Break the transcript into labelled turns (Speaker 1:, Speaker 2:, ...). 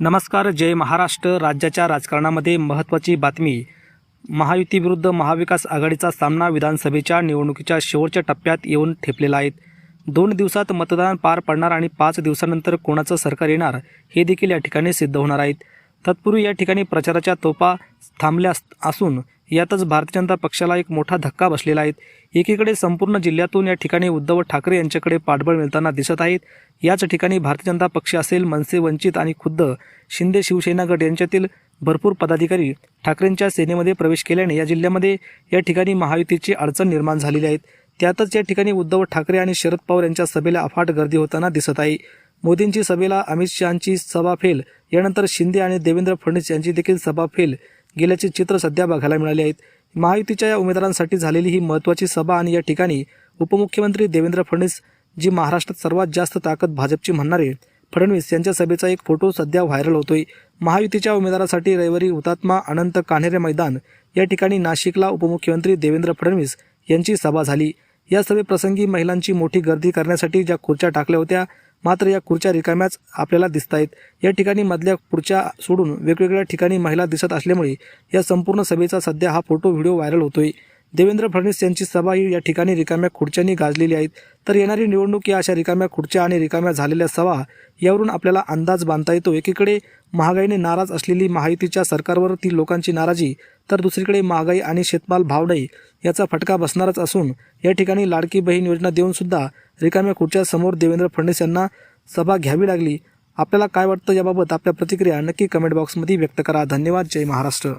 Speaker 1: नमस्कार जय महाराष्ट्र. राज्याच्या राजकारणामध्ये महत्त्वाची बातमी. महायुतीविरुद्ध महाविकास आघाडीचा सामना विधानसभेच्या निवडणुकीच्या शेवटच्या टप्प्यात येऊन ठेपलेला आहे. दोन दिवसात मतदान पार पडणार आणि पाच दिवसानंतर कोणाचं सरकार येणार हे देखील या ठिकाणी सिद्ध होणार आहेत तत्पूर्वी या ठिकाणी प्रचाराच्या तोफा थांबल्या असून यातच भारतीय जनता पक्षाला एक मोठा धक्का बसलेला आहे. एकीकडे संपूर्ण जिल्ह्यातून या ठिकाणी उद्धव ठाकरे यांच्याकडे पाठबळ मिळताना दिसत आहेत. याच ठिकाणी भारतीय जनता पक्ष असेल मनसे वंचित आणि खुद्द शिंदे शिवसेना गट यांच्यातील भरपूर पदाधिकारी ठाकरेंच्या सेनेमध्ये प्रवेश केल्याने या जिल्ह्यामध्ये या ठिकाणी महायुतीची अडचण निर्माण झालेली आहेत त्यातच या ठिकाणी उद्धव ठाकरे आणि शरद पवार यांच्या सभेला अफाट गर्दी होताना दिसत आहे. मोदींची सभेला अमित शहाची सभा फेल यानंतर शिंदे आणि देवेंद्र फडणवीस यांची देखील सभा फेल गेल्याचे चित्र सध्या बघायला मिळाले आहेत. महायुतीच्या या उमेदवारांसाठी झालेली ही महत्त्वाची सभा आणि या ठिकाणी उपमुख्यमंत्री देवेंद्र फडणवीस जी महाराष्ट्रात सर्वात जास्त ताकद भाजपची म्हणणारे फडणवीस यांच्या सभेचा एक फोटो सध्या व्हायरल होतोय. महायुतीच्या उमेदवारासाठी रविवारी हुतात्मा अनंत कान्हेरे मैदान या ठिकाणी नाशिकला उपमुख्यमंत्री देवेंद्र फडणवीस यांची सभा झाली. या सभेप्रसंगी महिलांची मोठी गर्दी करण्यासाठी ज्या खुर्च्या टाकल्या होत्या मात्र या खुर्च्या रिकाम्याच आपल्याला दिसत आहेत या ठिकाणी मधल्या खुर्च्या सोडून वेगवेगळ्या ठिकाणी महिला दिसत असल्यामुळे या संपूर्ण सभेचा सध्या हा फोटो व्हिडिओ व्हायरल होतोय. देवेंद्र फडणवीस यांची सभा ही या ठिकाणी रिकाम्या खुर्च्यांनी गाजलेली आहेत. तर येणारी निवडणूक या अशा रिकाम्या खुर्च्या आणि रिकाम्या झालेल्या सभा यावरून आपल्याला अंदाज बांधता येतो. एकीकडे महागाईने नाराज असलेली महायुतीच्या सरकारवर ती लोकांची नाराजी तर दुसरीकडे महागाई आणि शेतमाल भावडाई याचा फटका बसणारच असून या ठिकाणी लाडकी बहीण योजना देऊन सुद्धा रिकाम्या खुर्च्या समोर देवेंद्र फडणवीस यांना सभा घ्यावी लागली. आपल्याला काय वाटतं याबाबत आपल्या प्रतिक्रिया नक्की कमेंट बॉक्समध्ये व्यक्त करा. धन्यवाद. जय महाराष्ट्र.